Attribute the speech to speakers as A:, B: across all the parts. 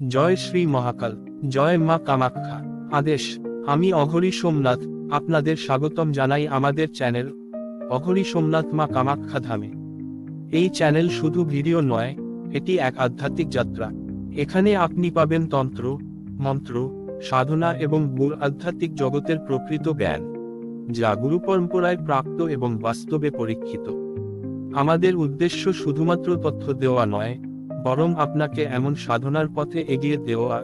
A: জয় শ্রী মহাকাল, জয় মা কামাখ্যা। আদেশ, আমি অঘরী সোমনাথ, আপনাদের স্বাগতম জানাই আমাদের চ্যানেল অঘরী সোমনাথ মা কামাখ্যা ধামে। এই চ্যানেল শুধু ভিডিও নয়, এটি এক আধ্যাত্মিক যাত্রা। এখানে আপনি পাবেন তন্ত্র, মন্ত্র, সাধনা এবং মূল আধ্যাত্মিক জগতের প্রকৃত জ্ঞান, যা গুরু পরম্পরায় প্রাপ্ত এবং বাস্তবে পরীক্ষিত। আমাদের উদ্দেশ্য শুধুমাত্র তথ্য দেওয়া নয় বরং আপনাকে এমন সাধনার পথে এগিয়ে দেওয়া,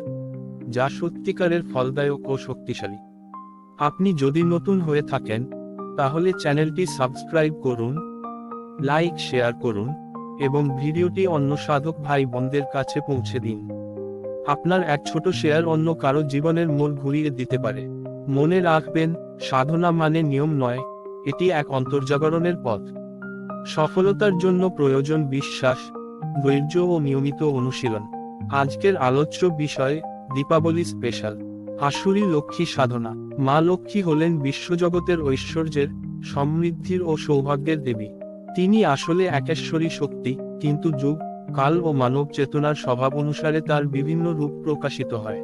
A: যা সত্যিকারের ফলদায়ক ও শক্তিশালী। আপনি যদি নতুন হয়ে থাকেন, তাহলে চ্যানেলটি সাবস্ক্রাইব করুন, লাইক শেয়ার করুন, এবং ভিডিওটি অন্য সাধক ভাই বোনদের কাছে পৌঁছে দিন। আপনার এক ছোট শেয়ার অন্য কারও জীবনের মূল ঘুরিয়ে দিতে পারে। মনে রাখবেন, সাধনা মানে নিয়ম নয়, এটি এক অন্তর্জাগরণের পথ। সফলতার জন্য প্রয়োজন বিশ্বাস ধৈর্য ও নিয়মিত অনুশীলন। আজকের আলোচ্য বিষয়, দীপাবলি স্পেশাল। আসুরি লক্ষ্মী সাধনা। মা লক্ষ্মী হলেন বিশ্বজগতের ঐশ্বর্যের, সমৃদ্ধির ও সৌভাগ্যের দেবী। তিনি আসলে একেশ্বরী শক্তি, কিন্তু যুগ, কাল ও মানব চেতনার স্বভাব অনুসারে তার বিভিন্ন রূপ প্রকাশিত হয়।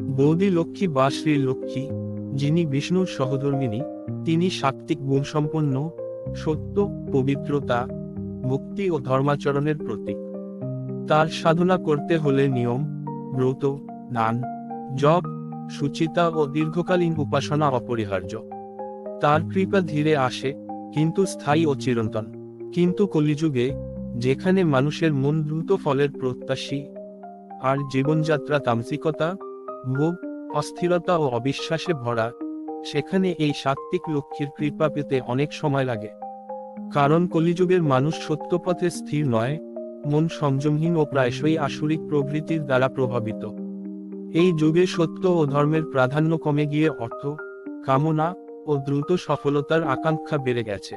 A: বৌদি লক্ষ্মী বা শ্রী লক্ষ্মী, যিনি বিষ্ণুর সহধর্মিনী, তিনি সাত্ত্বিক গুণসম্পন্ন, সত্য, পবিত্রতা মুক্তি ও ধর্মাচরণের প্রতীক। তার সাধনা করতে হলে নিয়ম, ব্রত, দান, জপ, সুচিতা ও দীর্ঘকালীন উপাসনা অপরিহার্য। তার কৃপা ধীরে আসে, কিন্তু স্থায়ী ও চিরন্তন। কিন্তু কলিযুগে, যেখানে মানুষের মন দ্রুত ফলের প্রত্যাশী, আর জীবনযাত্রা তামসিকতা ভোগ, অস্থিরতা ও অবিশ্বাসে ভরা, সেখানে এই সাত্ত্বিক লক্ষ্মীর কৃপা পেতে অনেক সময় লাগে। কারণ কলিযুগের মানুষ সত্যপথে স্থির নয়, মন সংযমহীন ও প্রায়শই আসরিক প্রবৃত্তির দ্বারা প্রভাবিত। এই যুগে সত্য ও ধর্মের প্রাধান্য কমে গিয়ে অর্থ, কামনা ও দ্রুত সফলতার আকাঙ্ক্ষা বেড়ে গেছে।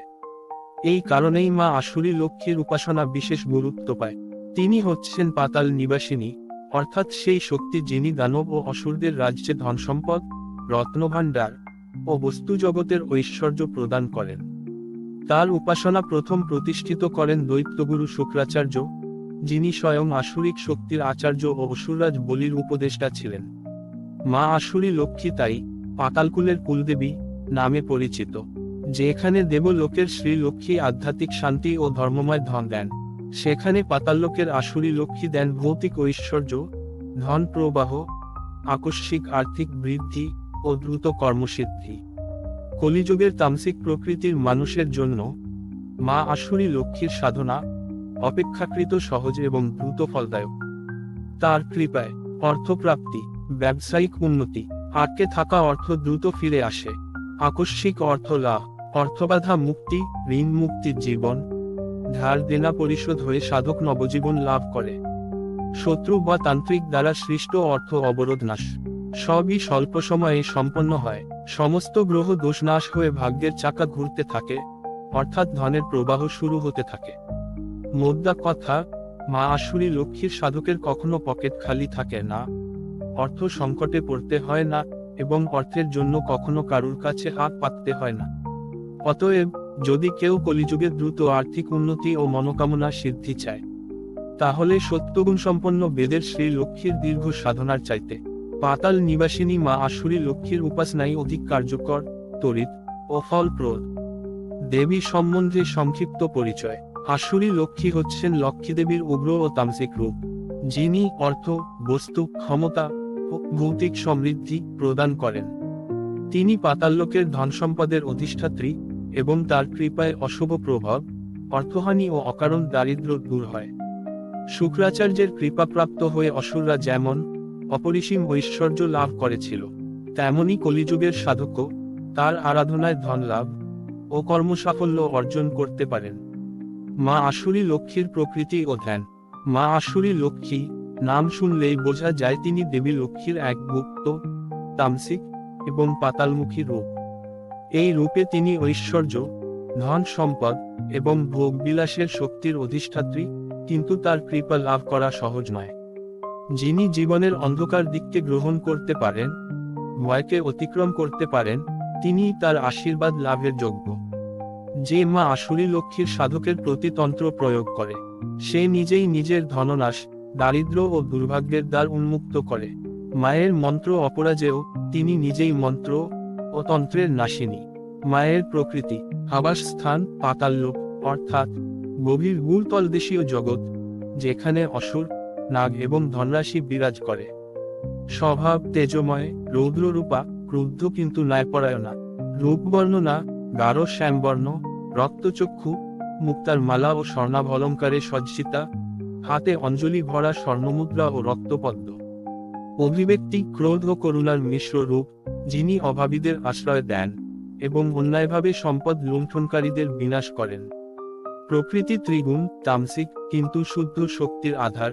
A: এই কারণেই মা আসুরি লক্ষ্মীর উপাসনা বিশেষ গুরুত্ব পায়। তিনি হচ্ছেন পাতাল নিবাসিনী, অর্থাৎ সেই শক্তি যিনি দানব ও অসুরদের রাজ্যে ধনসম্পদ, রত্নভাণ্ডার ও বস্তু জগতের ঐশ্বর্য প্রদান করেন। তার উপাসনা প্রথম প্রতিষ্ঠিত করেন দৈত্যগুরু শুক্রাচার্য, যিনি স্বয়ং আসুরিক শক্তির আচার্য ও অসুররাজ বলির উপদেষ্টা ছিলেন। মা আসুরি লক্ষ্মী তাই পাতালকুলের কুলদেবী নামে পরিচিত, যেখানে দেবলোকের শ্রী লক্ষ্মী আধ্যাত্মিক শান্তি ও ধর্মময় ধন দেন। সেখানে পাতাললোকের আসুরি লক্ষ্মী দেন ভৌতিক ঐশ্বর্য, ধন প্রবাহ, আকস্মিক আর্থিক বৃদ্ধি ও দ্রুত কর্মসিদ্ধি। কলিযুগের তামসিক প্রকৃতির মানুষের জন্য, মা আসুরি লক্ষ্মীর সাধনা, অপেক্ষাকৃত সহজ এবং দ্রুত ফলদায়ক। তার কৃপায়, অর্থপ্রাপ্তি, ব্যবসায়িক উন্নতি, আটকে থাকা অর্থ দ্রুত ফিরে আসে। আকস্মিক অর্থ লাভ, অর্থবাধা মুক্তি, ঋণ মুক্তির জীবন, ধার দেনা পরিশোধ হয়ে সাধক নবজীবন লাভ করে। শত্রু বা তান্ত্রিক দ্বারা সৃষ্ট অর্থ অবরোধ নাশ। সবই স্বল্প সময়ে সম্পন্ন হয়। সমস্ত গ্রহ দোষ নাশ হয়ে ভাগ্যের চাকা ঘুরতে থাকে, অর্থাৎ ধনের প্রবাহ শুরু হতে থাকে। মোদ্দা কথা, মা আসুরি লক্ষ্মীর সাধকের কখনো পকেট খালি থাকে না। অর্থ সংকটে পড়তে হয় না এবং অর্থের জন্য কখনো কারুর কাছে হাত পাততে হয় না। অতএব, যদি কেউ কলিযুগে দ্রুত আর্থিক উন্নতি ও মনোকামনা সিদ্ধি চায়, তাহলে সত্যগুণ সম্পন্ন বেদের শ্রী লক্ষ্মীর দীর্ঘ সাধনার চাইতে পাতাল নিবাসিনী মা আসুরি লক্ষ্মীর উপাসনাই অধিক কার্যকর তড়িৎ ও ফলপ্রদ। দেবী সম্বন্ধে সংক্ষিপ্ত পরিচয়। আসুরি লক্ষ্মী হচ্ছেন লক্ষ্মী দেবীর উগ্র ও তামসিক রূপ, যিনি অর্থ, বস্তু, ক্ষমতা ও ভৌতিক সমৃদ্ধি প্রদান করেন। তিনি পাতাল্লোকের ধন সম্পদের অধিষ্ঠাত্রী এবং তার কৃপায় অশুভ প্রভাব, অর্থহানি ও অকারণ দারিদ্র দূর হয়। শুক্রাচার্যের কৃপাপ্রাপ্ত হয়ে অসুররা যেমন অপরিসীম ঐশ্বর্য লাভ করেছিল। তেমনি কলিযুগের সাধকও তার আরাধনায় ধন লাভ ও কর্মসাফল্য অর্জন করতে পারেন। মা আসুরি লক্ষ্মীর প্রকৃতি ও ধ্যান। মা আসুরি লক্ষ্মী নাম শুনলেই বোঝা যায় তিনি দেবী লক্ষ্মীর এক গুপ্ত, তামসিক এবং পাতালমুখী রূপ। এই রূপে তিনি ঐশ্বর্য, ধন সম্পদ এবং ভোগবিলাসের শক্তির অধিষ্ঠাত্রী, কিন্তু তার কৃপা লাভ করা সহজ নয়। যিনি জীবনের অন্ধকার দিককে গ্রহণ করতে পারেন, ভয়কে অতিক্রম করতে পারেন তিনিই তার আশীর্বাদ লাভের যোগ্য। যে মা আসুরি লক্ষ্মীর সাধকের প্রতি তন্ত্র প্রয়োগ করে, সে নিজেই নিজের ধননাশ দারিদ্র ও দুর্ভাগ্যের দ্বার উন্মুক্ত করে। মায়ের মন্ত্র অপরাজেও তিনি নিজেই মন্ত্র ও তন্ত্রের নাশিনী। মায়ের প্রকৃতি আবাসস্থান পাতাললোক অর্থাৎ গভীর গুরতলদেশীয় জগৎ, যেখানে অসুর নাগ এবং ধনরাশি বিরাজ করে। স্বভাব তেজময়, রৌদ্ররূপা, ক্রুদ্ধ কিন্তু ন্যায়পরায়ণা। রূপ বর্ণনা গাঢ় শ্যামবর্ণ, রক্তচক্ষু, মুক্তার মালা ও স্বর্ণাভলঙ্কারে সজ্জিতা, হাতে অঞ্জলি ভরা স্বর্ণমুদ্রা ও রক্তপদ্ম। অভিব্যক্তি ক্রোধ ও করুণার মিশ্র রূপ, যিনি অভাবীদের আশ্রয় দেন এবং অন্যায়ভাবে সম্পদ লুণ্ঠনকারীদের বিনাশ করেন। প্রকৃতি ত্রিগুণ, তামসিক কিন্তু শুদ্ধ শক্তির আধার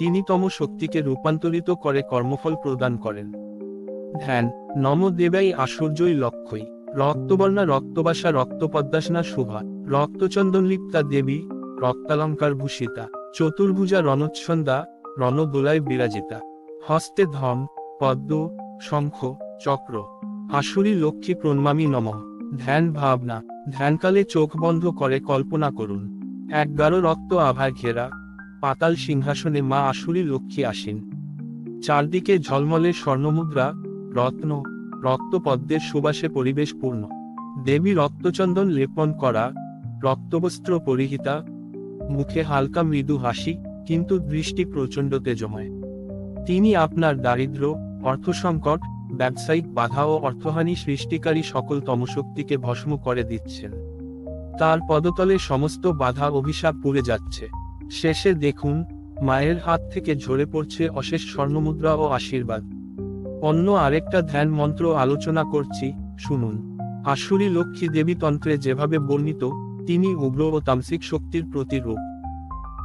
A: তিনি তম শক্তিকে রূপান্তরিত করে কর্মফল প্রদান করেন। ধ্যান, নম দেবাই আশ্চর্যই লক্ষ্যই। রক্তবর্ণা, রক্তবাসা, রক্তপদ্মাসনা শোভা। রক্তচন্দনলিপ্তা দেবী, রক্তালঙ্কার ভূষিতা। চতুর্ভুজা রণচ্ছন্দা রণদোলায় বিরাজিতা। হস্তে ধন পদ্ম, শঙ্খ, চক্র। আসুরি লক্ষ্মী প্রণমামি নম। ধ্যান ভাবনা, ধ্যানকালে চোখ বন্ধ করে কল্পনা করুন। এক গাঢ় রক্ত আভায় ঘেরা। পাতাল সিংহাসনে মা আসুরি লক্ষ্মী আসীন। চারদিকে ঝলমলে স্বর্ণমুদ্রা, রত্ন, রক্তপদ্মের সুবাসে পরিবেশ পূর্ণ। দেবী রক্তচন্দন লেপন করা, রক্তবস্ত্র পরিহিতা, মুখে হালকা মৃদু হাসি, কিন্তু দৃষ্টি প্রচণ্ড তেজময়। তিনি আপনার দারিদ্র, অর্থসংকট, ব্যবসায়িক বাধা ও অর্থহানি সৃষ্টিকারী সকল তমশক্তিকে ভস্ম করে দিচ্ছেন। তার পদতলে সমস্ত বাধা অভিশাপ পুড়ে যাচ্ছে। শেষে দেখুন, মায়ের হাত থেকে ঝরে পড়ছে অশেষ স্বর্ণমুদ্রা ও আশীর্বাদ। অন্য আরেকটা ধ্যান মন্ত্র আলোচনা করছি, শুনুন। আসুরি লক্ষ্মী দেবী তন্ত্রে যেভাবে বর্ণিত, তিনি উগ্র ও তামসিক শক্তির প্রতিরূপ।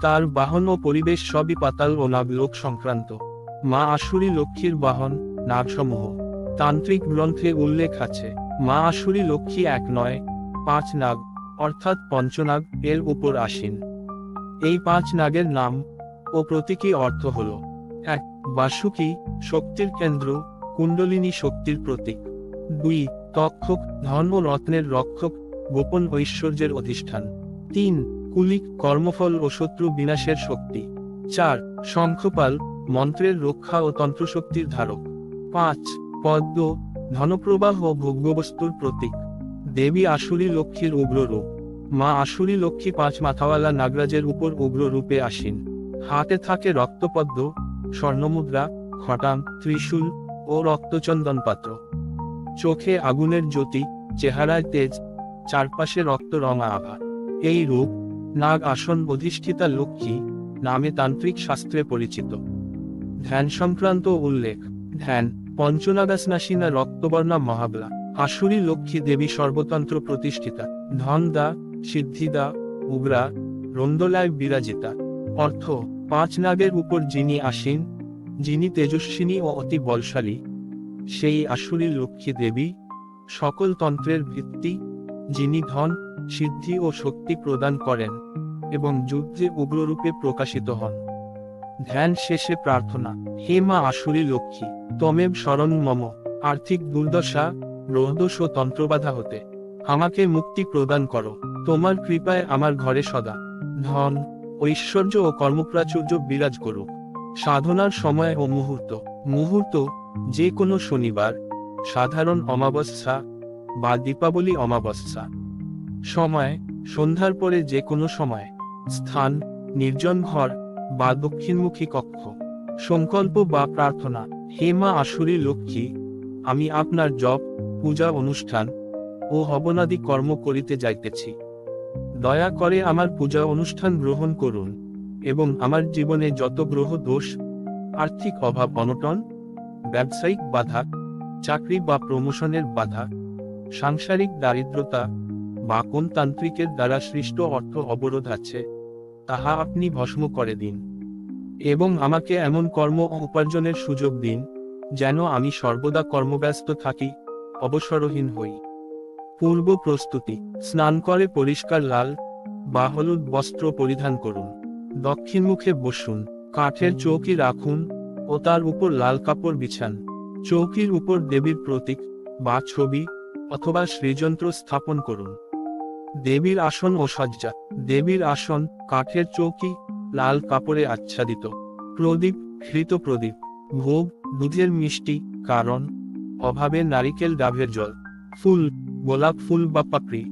A: তার বাহন ও পরিবেশ সবই পাতাল ও নাগলোক সংক্রান্ত। মা আসুরি লক্ষ্মীর বাহন, নাগসমূহ। তান্ত্রিক গ্রন্থে উল্লেখ আছে, মা আসুরি লক্ষ্মী এক নয়, পাঁচ নাগ, অর্থাৎ পঞ্চনাগ, এর উপর আসীন। এই পাঁচ নাগের নাম ও প্রতীকী অর্থ হল এক, বাসুকি শক্তির কেন্দ্র, কুণ্ডলিনী শক্তির প্রতীক। দুই, তক্ষক ধন ও রত্নের রক্ষক, গোপন ঐশ্বর্যের অধিষ্ঠান। তিন, কুলিক কর্মফল ও শত্রু বিনাশের শক্তি। চার, শঙ্খপাল, মন্ত্রের রক্ষা ও তন্ত্রশক্তির ধারক। পাঁচ, পদ্ম, ধনপ্রবাহ ও ভোগ্যবস্তুর প্রতীক। দেবী আসুরি লক্ষ্মীর উগ্র রূপ মা আসুরি লক্ষ্মী পাঁচ মাথাওয়ালা নাগরাজের উপর উগ্র রূপে আসীন। হাতে থাকে রক্তপদ্ম, স্বর্ণমুদ্রা খটাম ত্রিশূল ও রক্তচন্দন পাত্র চোখে আগুনের জ্যোতি, চেহারায় তেজ, চারপাশে রক্ত রঙা আভা। এই রূপ নাগ আসন অধিষ্ঠিতা লক্ষ্মী নামে তান্ত্রিক শাস্ত্রে পরিচিত। ধ্যান সংক্রান্ত উল্লেখ। ধ্যান, পঞ্চনাগাসনাসিনা রক্তবর্ণা মহাবলা। আসুরি লক্ষ্মী দেবী সর্বতন্ত্র প্রতিষ্ঠিতা। ধনদা সিদ্ধিদা, উগ্রা, রন্দলায় বিরাজিতা। অর্থ, পাঁচ নাগের উপর যিনি আসীন, যিনি তেজস্বিনী ও অতি বলশালী, সেই আসুরি লক্ষ্মী দেবী, সকল তন্ত্রের ভিত্তি, যিনি ধন, সিদ্ধি ও শক্তি প্রদান করেন, এবং যুদ্ধে উগ্ররূপে প্রকাশিত হন। ধ্যান শেষে প্রার্থনা, হে মা আসুরি লক্ষ্মী, তমেব শরণ মম, আর্থিক দুর্দশা রোহদোষ ও তন্ত্রবাধা হতে, আমাকে মুক্তি প্রদান করো। তোমার কৃপায় আমার ঘরে সদা। ধন, ঐশ্বর্য ও কর্মপ্রাচুর্য বিরাজ করুক। সাধনার সময় ও মুহূর্ত। মুহূর্ত যে কোনো শনিবার। সাধারণ অমাবস্যা বা দীপাবলি অমাবস্যা। সময়, সন্ধ্যার পরে যে কোনো সময়। স্থান, নির্জন ঘর বা দক্ষিণমুখী কক্ষ। সংকল্প বা প্রার্থনা, হে মা আসুরি লক্ষ্মী, আমি আপনার জপ, পূজা অনুষ্ঠান ও হবনাদি কর্ম করিতে যাইতেছি। দয়া করে আমার পূজা অনুষ্ঠান গ্রহণ করুন, এবং আমার জীবনে যত গ্রহ দোষ, আর্থিক অভাব অনটন, ব্যবসায়িক বাধা, চাকরি বা প্রমোশনের বাধা, সাংসারিক দারিদ্রতা, বা কোন তান্ত্রিকের দ্বারা সৃষ্ট অর্থ অবরোধ আছে, তাহা আপনি ভস্ম করে দিন, এবং আমাকে এমন কর্ম উপার্জনের সুযোগ দিন, যেন আমি সর্বদা কর্মব্যস্ত থাকি, অবসরহীন হই। পূর্ব প্রস্তুতি, স্নান করে পরিষ্কার লাল বা হলুদ বস্ত্র পরিধান করুন। দক্ষিণমুখে বসুন, কাঠের চৌকি রাখুন ও তার উপর লাল কাপড় বিছান। চৌকির উপর দেবীর প্রতীক বা ছবি অথবা শ্রীযন্ত্র স্থাপন করুন। দেবীর আসন ও সজ্জা, দেবীর আসন, কাঠের চৌকি, লাল কাপড়ে আচ্ছাদিত। প্রদীপ, ঘৃত প্রদীপ, ভোগ, দুধের মিষ্টি, কারণ অভাবে নারিকেল ডাবের জল। ফুল, গোলাপ ফুল বা পাপড়ি,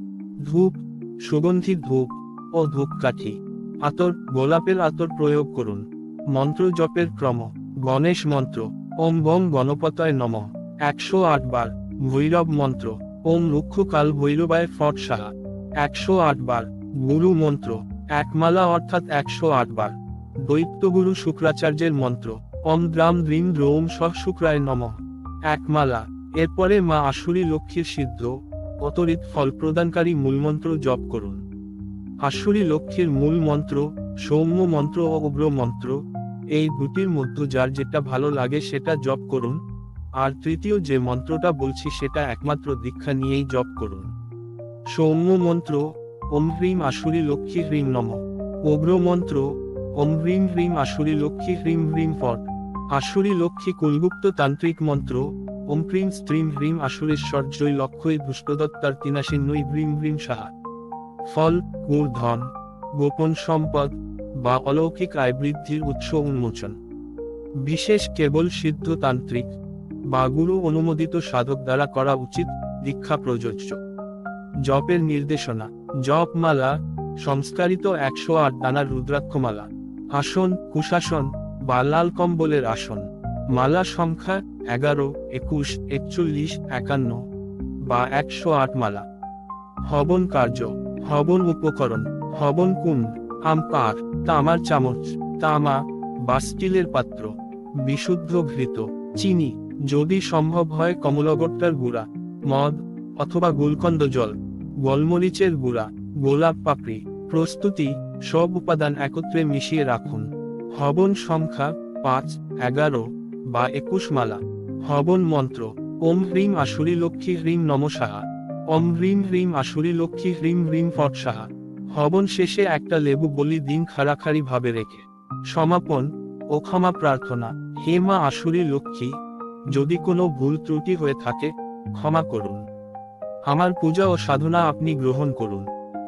A: ধূপ, সুগন্ধি ধূপ ও ধূপকাঠি। আতর, গোলাপের আতর প্রয়োগ করুন। মন্ত্র জপের ক্রম, গণেশ মন্ত্র, ওম বং গণপতয় নম। একশো আট বার, ভৈরব মন্ত্র, ওম রুক্ষকাল ভৈরবায় ফট সাহা। একশো আট বার, গুরু মন্ত্র, একমালা অর্থাৎ একশো আট বার। দৈত্যগুরু শুক্রাচার্যের মন্ত্র, ওম দ্রাম দ্রিম দ্রৌম সহ শুক্রায় নম। একমালা এরপরে মা আসুরি লক্ষ্মীর সিদ্ধ, অতরিত ফল প্রদানকারী মূলমন্ত্র জপ করুন। আসুরি লক্ষ্মীর মূল মন্ত্র, সৌম্য মন্ত্র ও উগ্র মন্ত্র, এই দুটির মধ্যে যার যেটা ভালো লাগে সেটা জপ করুন। আর তৃতীয় যে মন্ত্রটা বলছি সেটা একমাত্র দীক্ষা নিয়েই জপ করুন। সৌম্য মন্ত্র, ওম হ্রিম আসুরি লক্ষ্মী হ্রিম নম। উগ্র মন্ত্র, ওম হ্রিম হ্রিম আসুরি লক্ষ্মী হ্রিম হ্রিম ফট। আসুরি লক্ষ্মী কুলগুপ্ত তান্ত্রিক মন্ত্র ওম ক্রিম স্ত্রীম হ্রিম আসুরেশ্বর জয় লক্ষ্যই দুষ্টদত্তার তিনাশিন্নই হ্রিম হ্রিম সাহা ফল, গুড়, ধন, গোপন সম্পদ বা অলৌকিক আয় বৃদ্ধির উৎস উন্মোচন। বিশেষ কেবল সিদ্ধতান্ত্রিক বা গুরু অনুমোদিত সাধক দ্বারা করা উচিত দীক্ষা প্রযোজ্য। জপের নির্দেশনা, জপমালা, সংস্কারিত একশো আট দানার রুদ্রাক্ষমালা, আসন, কুশাসন বা লাল কম্বলের আসন, মালা সংখ্যা এগারো, একুশ, একচল্লিশ, একান্ন বা একশো আট মালা। হবন কার্য, হবন উপকরণ, হবন কুণ্ড, আম পার, তামার চামচ, তামা বা স্টিলের পাত্র, বিশুদ্ধ ঘৃত, চিনি, যদি সম্ভব হয় কমলগট্টার গুঁড়া, মদ অথবা গুলকন্দ জল, গোলমরিচের গুঁড়া, গোলাপ পাপড়ি, প্রস্তুতি, সব উপাদান একত্রে মিশিয়ে রাখুন। হবন সংখ্যা পাঁচ, এগারো বা একুশ মালা। হবন মন্ত্র। ওম হ্রিম আসুরি লক্ষ্মী হ্রিম নম সাহা ওম হ্রিম হ্রিম আসুরি লক্ষ্মী হ্রিম হ্রিম ফট সাহা হবন শেষে একটা লেবু বলি দিন খাড়াখাড়ি ভাবে রেখে। সমাপন ও ক্ষমা প্রার্থনা। হে মা আসুরি লক্ষ্মী, যদি কোনো ভুল ত্রুটি হয়ে থাকে, ক্ষমা করুন। আমার পূজা ও সাধনা আপনি গ্রহণ করুন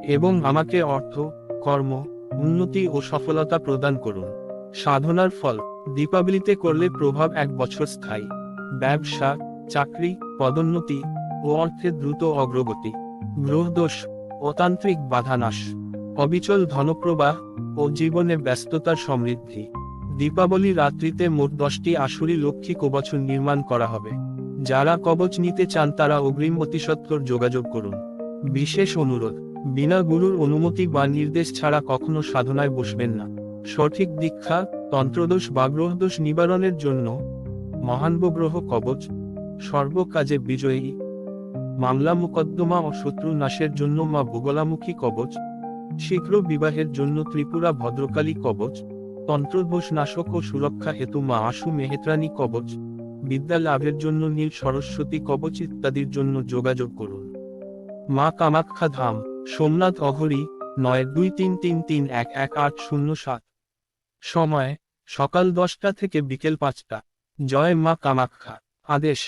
A: এবং আমাকে অর্থ, কর্ম, উন্নতি ও সফলতা প্রদান করুন। সাধনার ফল, দীপাবলিতে করলে প্রভাব এক বছর স্থায়ী। ব্যবসা, চাকরি, পদোন্নতি ও অর্থে দ্রুত অগ্রগতি। গ্রহদোষ অতান্ত্রিক বাধানাশ অবিচল ধনপ্রবাহ ও জীবনে ব্যস্ততার সমৃদ্ধি। দীপাবলি রাত্রিতে মোট দশটি আসুরি লক্ষ্মী কবচ নির্মাণ করা হবে। যারা কবচ নিতে চান তারা অগ্রিম অতিসত্বর যোগাযোগ করুন। বিশেষ অনুরোধ, বিনা গুরুর অনুমতি বা নির্দেশ ছাড়া কখনো সাধনায় বসবেন না। সঠিক দীক্ষা, তন্ত্রদোষ বা গ্রহদোষ নিবারণের জন্য মহানব গ্রহ কবচ, সর্বকাজে বিজয়ী। মামলা মোকদ্দমা ও শত্রু নাশের জন্য মা ভূগোলামুখী কবচ, শীঘ্র বিবাহের জন্য ত্রিপুরা ভদ্রকালী কবচ, তন্ত্রদোষ নাশক ও সুরক্ষা হেতু মা আশু মেহেত্রানী কবচ, বিদ্যা লাভের জন্য নীল সরস্বতী কবচ ইত্যাদির জন্য যোগাযোগ করুন। মা কামাখ্যা ধাম, সোমনাথ অঘরি, নয় দুই তিন তিন তিন এক এক আট শূন্য সাত। সময়, সকাল দশটা থেকে বিকেল পাঁচটা। জয় মা কামাখ্যা আদেশ।